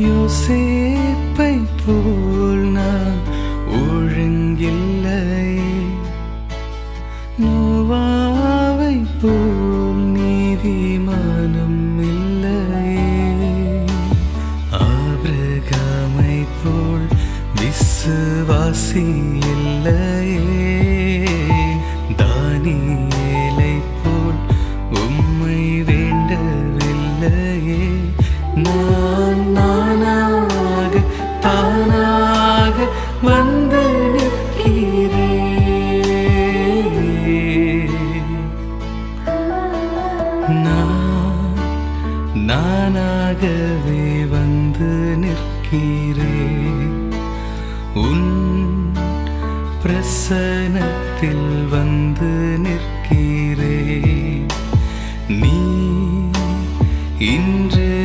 யோசேப்பை போல் நான் ஒழுங்கில்லை. நோவாவை போல் நீதிமானம் இல்லை. ஆபிரகாமை போல் விசுவாசி இல்லையே தானியேலை போல் உம்மை வேண்டவில்லையே. நான் வந்து நானாகவே வந்து நிற்கிறேன். உன் பிரசனத்தில் வந்து நிற்கிறேன். நீ இன்று